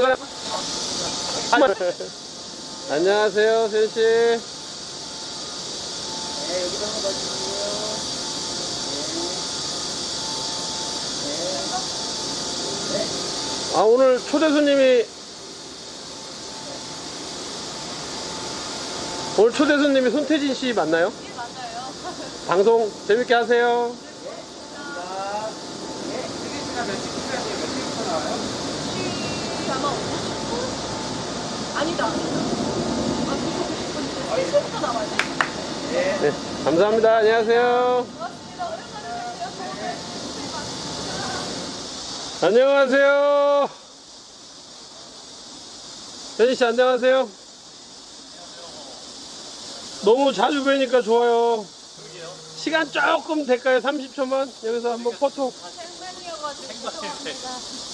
안녕하세요, 세현 씨. 네, 여기도 한번 봐주시고요. 아, 오늘 초대 손님이 오늘 초대 손님이 손태진 씨 맞나요? 예, 맞아요. 방송 재밌게 하세요. 감사합니다. 네, 세계 시간 몇 하세요? 몇 시부터 나와요? 아마 50분? 아니다. 아, 90분인데 3시부터 나와야 돼? 네. 네, 감사합니다. 안녕하세요. 고맙습니다. 오랜만에 뵙게요. 안녕하세요. 태진 씨 안녕하세요. 너무 자주 뵈니까 좋아요. 시간 조금 될까요? 30초만 여기서 한번 포토. 죄송합니다.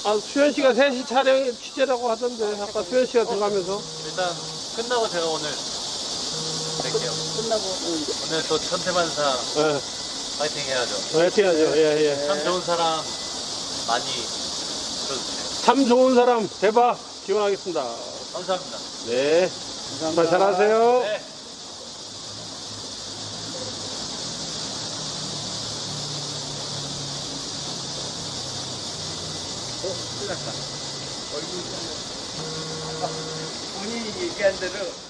아 수현 씨가 3시 촬영 취재라고 하던데 아까 수현 씨가 들어가면서 일단 끝나고 제가 오늘 뵐게요. 끝나고. 오늘 또 천태만상 예, 파이팅 해야죠. 화이팅 하죠. 예, 예. 참 좋은 사람 많이 들어주세요. 참 좋은 사람 대박 기원하겠습니다. 감사합니다. 네, 감사합니다. 잘하세요. 네. 큰일 났다. 얼굴. 본인이 얘기한 대로